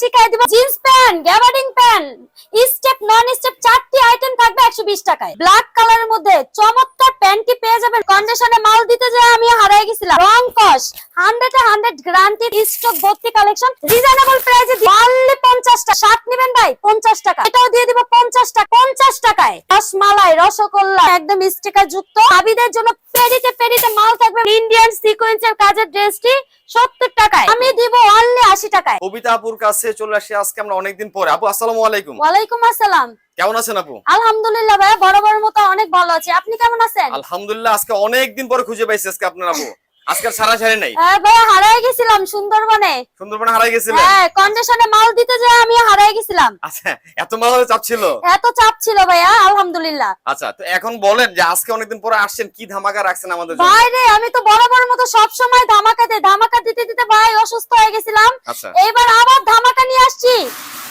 শিখাই দিব। Jeans pant, gabardine pant, step non step চারটি আইটেম থাকবে একশো বিশ টাকায়। ব্ল্যাক কালারের মধ্যে চমৎকার প্যান্টটি পেয়ে যাবেন। কন্ডিশনে মাল দিতে যে আমি হারাই গেছিলাম। রং কস হান্ড্রেড হান্ড্রেড গ্রান্টি স্টক ভর্তি কালেকশন রিজনেবল প্রাইসে অনলি পঞ্চাশ টাকা শার্ট নিবেন ভাই? পঞ্চাশ টাকা এটাও দিয়ে দিব পঞ্চাশ টাকা পঞ্চাশ টাকায় রসমালাই রসগোল্লা একদম স্টিকার যুক্ত। ভাবিদের জন্য পেরিতে পেরিতে মাল থাকবে ইন্ডিয়ান সিকোয়েন্সের কাজের ড্রেসটি সত্তর টাকায় আমি দিব অনলি আশি টাকায় কবিতা আপুর কাছে চলে আসি। আজকে আমরা অনেকদিন পরে। আপু আসসালামু আলাইকুম। ওয়ালাইকুম আসসালাম। কেমন আছেন আপু? আলহামদুলিল্লাহ ভাই বড় বড় মতো অনেক ভালো আছি। আপনি কেমন আছেন? আলহামদুলিল্লাহ আজকে অনেকদিন পরে খুঁজে পাইছি আজকে আপনার আপু। আজকে সারা সারি নাই। হ্যাঁ হারাই গেছিলাম সুন্দরবনে। সুন্দরবনে হারাই হ্যাঁ কন্ডিশনে মাল দিতে যে আমি হারাই গেছিলাম। আচ্ছা এত মাল চাচ্ছিল এত চাপ ছিল ভাইয়া আলহামদুলিল্লাহ। আচ্ছা তো এখন বলেন যে আজকে অনেকদিন পরে আসছেন কি ধামাকা রাখছেন আমাদের জন্য? ভাই রে আমি তো বড় বড় মতো সব সময় ধামাকা দেই ধামাকা দিতে দিতে ভাই অসুস্থ হয়ে গেছিলাম। আচ্ছা। এবার আবার ধামাকা নিয়ে আসছি।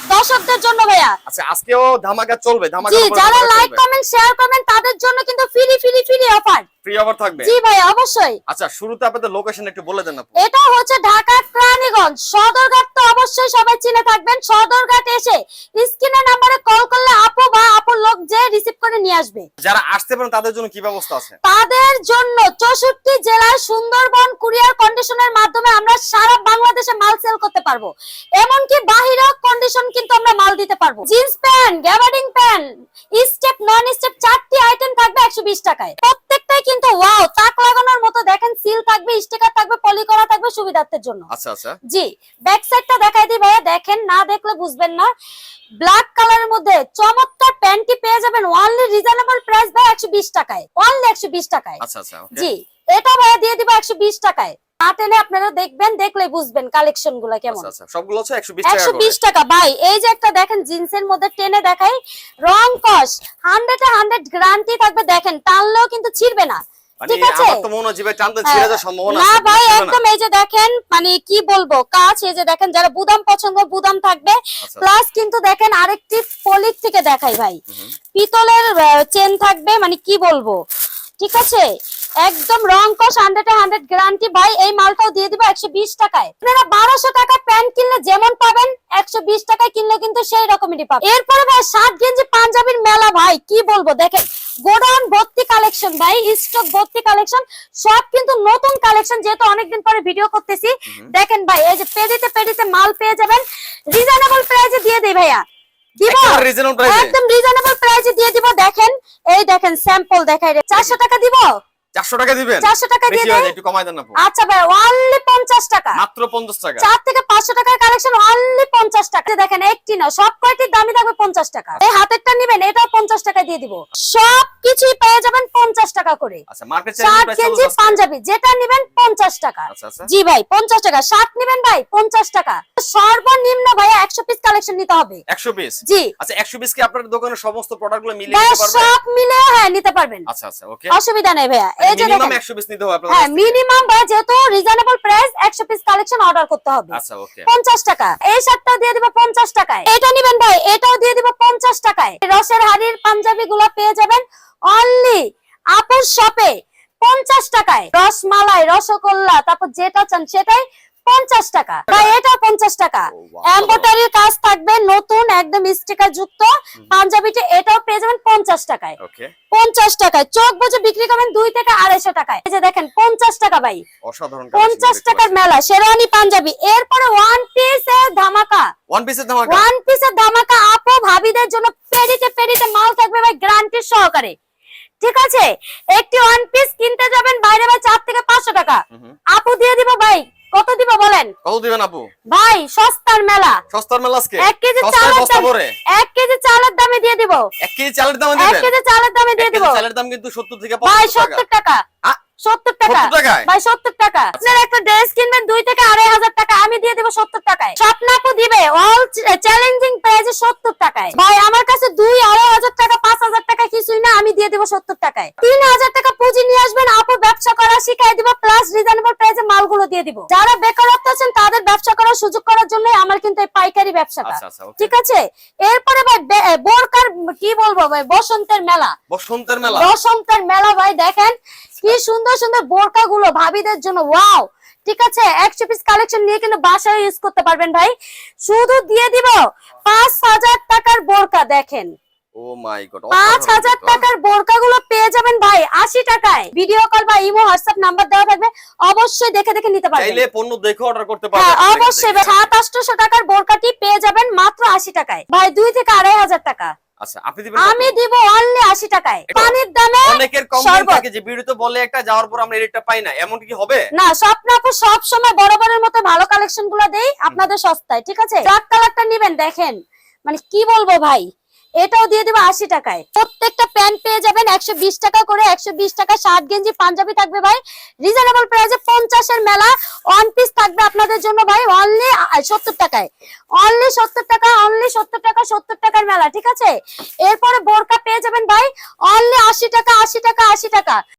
দর্শকদের জন্য ভাইয়া। আচ্ছা আজকেও ধামাকা চলবে ধামাকা যারা লাইক কমেন্ট শেয়ার করবেন তাদের জন্য কিন্তু free free free offer free offer থাকবে? জি ভাইয়া অবশ্যই। আচ্ছা শুরুতে আপনাদের লোকেশন একটু বলে দেন আপু এটা হচ্ছে ঢাকা প্রাণীগঞ্জ সদরঘাট তো অবশ্যই সবাই চিনে থাকবেন। সদরঘাট এসে স্ক্রিনের নাম্বারে কল করলে আপু বা আপুর লোক যে রিসিভ করে নিয়ে আসবে। যারা আসতে পারেন তাদের জন্য কি ব্যবস্থা আছে? তাদের জন্য চৌষট্টি জেলায় সুন্দরবন কুরিয়ার কন্ডিশনের মাধ্যমে আমরা সারা বাংলাদেশে মাল সেল করতে পারব। এমনকি বাহিরেও কন্ডিশন কিন্তু আমরা মাল দিতে পারব। Jeans pant gabardine pant step non step চারটি আইটেম থাকবে একশো বিশ টাকায়। প্রত্যেকটাই কিন্তু ওয়াও তাক লাগানোর মতো দেখেন সিল থাকবে স্টিকার থাকবে পলি করা থাকবে সুবিধার্থের জন্য। আচ্ছা আচ্ছা। জি ব্যাক সাইডটা দেখাই দিই ভাইয়া দেখেন না দেখলে বুঝবেন না। ব্ল্যাক কালারের মধ্যে চমৎকার প্যান্টটি পেয়ে যাবেন অনলি রিজনেবল প্রাইস ভাই একশো বিশ টাকায় অনলি একশো বিশ টাকায়। আচ্ছা আচ্ছা জি এটা ভাইয়া দিয়ে দিব একশো বিশ টাকায়। টেনে আপনারা দেখবেন দেখলেই বুঝবেন কালেকশনগুলা কেমন। আচ্ছা আচ্ছা সবগুলো হচ্ছে একশো বিশ টাকা ভাই এই যে একটা দেখেন জিন্সের মধ্যে টেনে দেখাই রং কস হান্ড্রেড হান্ড্রেড গ্যারান্টি থাকবে। দেখেন টানলেও কিন্তু ছিড়বে না। মানে ঠিক আছে? আমার তো মনে হচ্ছে ভাই টানতে ছিঁড়ে যাওয়ার সম্ভাবনা না ভাই একদম এই যে দেখেন মানে কি বলব কাজ এই যে দেখেন যারা বুদাম পছন্দ বুদাম থাকবে। আচ্ছা। প্লাস কিন্তু দেখেন আরেকটি পলিক থেকে দেখাই ভাই। পিতলের চেন থাকবে মানে কি বলব? ঠিক আছে? একদম রং কস হান্ড্রেড হান্ড্রেড গ্যারান্টি ভাই এই মালটাও দিয়ে দিবো একশো বিশ টাকায়। আপনারা বারোশো টাকা প্যান্ট কিনলে যেমন পাবেন একশো বিশ টাকায় কিনলে কিন্তু সেই রকমেরই পাবেন। এরপরে ভাই শার্ট গেঞ্জি পাঞ্জাবির মেলা ভাই কি বলব দেখেন গোডাউন ভর্তি কালেকশন ভাই স্টক ভর্তি কালেকশন সব কিন্তু নতুন কালেকশন যেহেতু অনেকদিন পরে ভিডিও করতেছি। দেখেন ভাই এই যে পেডিতে পেডিতে মাল পেয়ে যাবেন। রিজনেবল প্রাইসে দিয়ে দেই ভাইয়া। দিব? একদম রিজনেবল প্রাইসে দিয়ে দিব দেখেন। এই দেখেন স্যাম্পল দেখাই রে চারশো টাকা দিব? 400 টাকা দিবেন? চারশো টাকা দিয়ে দেন। একটু কমাই দেন না আচ্ছা ভাই অনলি পঞ্চাশ টাকা। মাত্র 50 টাকা। চার থেকে পাঁচশো টাকার কালেকশন অনলি পঞ্চাশ টাকা। এই দেখেন একটি না সব কয়টির দামই থাকবে পঞ্চাশ টাকা। এই হাতেরটা নিবেন এটাও পঞ্চাশ টাকা দিয়ে দিব। সব কিছুই পেয়ে যাবেন পঞ্চাশ টাকা করে। আচ্ছা মার্কেট শার্ট চ্যালেঞ্জ পাঞ্জাবি যেটা নিবেন পঞ্চাশ টাকা। আচ্ছা আচ্ছা। জি ভাই পঞ্চাশ টাকা। শার্ট নিবেন ভাই পঞ্চাশ টাকা। সর্বনিম্ন ভাইয়া একশো পিস কালেকশন নিতে হবে। 100 পিস জি। আচ্ছা 100 পিস কি আপনার দোকানের সমস্ত ভাইয়া নিতে পারবে সব মিলে হ্যাঁ নিতে পারবেন। আচ্ছা আচ্ছা ওকে অসুবিধা নেই ভাইয়া। এই যে মিনিমাম 100 পিস নিতে হবে আপনার হ্যাঁ মিনিমাম ভাই যেহেতু রিজনেবল প্রাইস একশো পিস কালেকশন অর্ডার করতে হবে। আচ্ছা ওকে পঞ্চাশ টাকা। এই শার্টটাও দিয়ে দিব পঞ্চাশ টাকায়। এটা নিবেন ভাই এটাও দিয়ে দিব পঞ্চাশ টাকায়। রসের হাড়ির পাঞ্জাবি গুলো পেয়ে যাবেন অনলি আপুর শপে পঞ্চাশ টাকায় রসমালাই রসগোল্লা তারপর যেটা চান সেটাই পঞ্চাশ টাকা। ভাই এটা পঞ্চাশ টাকা। এম্বোটারির কাজ থাকবে নতুন একদম স্টিকার যুক্ত। পাঞ্জাবিটা এটাও পেয়ে যাবেন পঞ্চাশ টাকায়। পঞ্চাশ টাকায়। চোখ বুঝে বিক্রি করবেন দুই থেকে আড়াইশো টাকায়। এই যে দেখেন পঞ্চাশ টাকা ভাই। পঞ্চাশ টাকার মেলা শেরওয়ানি পাঞ্জাবি। এরপরে ওয়ান পিস এর ধামাকা। ওয়ান পিসের ধামাকা? ওয়ান পিসের ধামাকা আপু ভাবিদের জন্য পেরিতে পেরিতে মাল থাকবে ভাই গ্যারান্টি সহকারে ঠিক আছে? একটি ওয়ান পিস কিনতে যাবেন বাইরে ভাই চার থেকে পাঁচশো টাকা। আপু দিয়ে দিব ভাই। কত দিব বলেন? কত দিবেন আপু? ভাই সস্তার মেলা। সস্তার মেলা আজকে? এক কেজি চালের দাম এক কেজি চালের দামে দিয়ে দিব। এক কেজি চালের দাম এক দিবেন কেজি চালের দামে দিয়ে দিব। চালের দাম কিন্তু 70 থেকে ভাই 75 টাকা। সত্তর টাকা। আ? সত্তর টাকা। ভাই সত্তর টাকা। আপনার একটা ড্রেস কিনবেন দুই থেকে আড়াই হাজার টাকা আমি দিয়ে দেবো সত্তর টাকায়। স্বপ্নাপু দিবে অল চ্যালেঞ্জিং প্রাইজে সত্তর টাকায়। ভাই আমার কাছে দুই আড়াই হাজার টাকা পাঁচ হাজার টাকা কিছুই না আমি দিয়ে দেবো সত্তর টাকায়। তিন হাজার টাকা পুঁজি নিয়ে আসবেন আপু ব্যবসা করা শিখাই দিব প্লাস রিজনেবল প্রাইজে মালগুলো দিয়ে দিব। যারা বেকারত্ব আছেন তাদের ব্যবসা করার সুযোগ করার জন্য আমার কিন্তু এই পাইকারি ব্যবসাটা। আচ্ছা আচ্ছা ঠিক আছে? এরপরে ভাই বোরকার কি বলব ভাই বসন্তের মেলা। বসন্তের মেলা? বসন্তের মেলা ভাই দেখেন কি সুন্দর সুন্দর সুন্দর বোরকা গুলো ভাবিদের জন্য ওয়াও ঠিক আছে? একশো পিস কালেকশন নিয়ে কিন্তু বাসায় ইউজ করতে পারবেন ভাই। শুধু দিয়ে দিব পাঁচ হাজার টাকার বোরকা দেখেন। ও মাই গড পাঁচ হাজার টাকার বোরকা পেয়ে যাবেন ভাই আশি টাকায়। ভিডিও কল বা ইমো হোয়াটসঅ্যাপ নাম্বার দেওয়া থাকবে অবশ্যই দেখে দেখে নিতে পারবেন। পণ্য দেখে অর্ডার করতে হ্যাঁ অবশ্যই। সাত টাকার বোরকাটি পেয়ে যাবেন মাত্র আশি টাকায়। ভাই দুই থেকে আড়াই হাজার টাকা। আচ্ছা আপনি দিবেন আমি দিব অনলি আশি টাকায়। পানির দামে অনেকের কম থাকে যে ভিডিওতে বলে একটা যাওয়ার পর আমরা রেটটা পাই না। এমন কি হবে? না স্বপ্ন আপু সব সময় বড়ের মতো ভালো কালেকশনগুলো দেই আপনাদের সস্তায় ঠিক আছে? ব্ল্যাক কালারটা নেবেন দেখেন। মানে কি বলব ভাই? এটাও দিয়ে দেবো আশি টাকায়। প্রত্যেকটা প্যান্ট পেয়ে যাবেন একশো বিশ টাকা করে, একশো বিশ টাকা শার্ট, গেঞ্জি, পাঞ্জাবি থাকবে ভাই। রিজনেবল প্রাইসে পঞ্চাশের মেলা। ওয়ান পিস থাকবে আপনাদের জন্য ভাই অনলি সত্তর টাকায়। অনলি সত্তর টাকা অনলি সত্তর টাকা, সত্তর টাকার মেলা, ঠিক আছে? এরপরে বোরকা পেয়ে যাবেন ভাই অনলি আশি টাকা আশি টাকা আশি টাকা।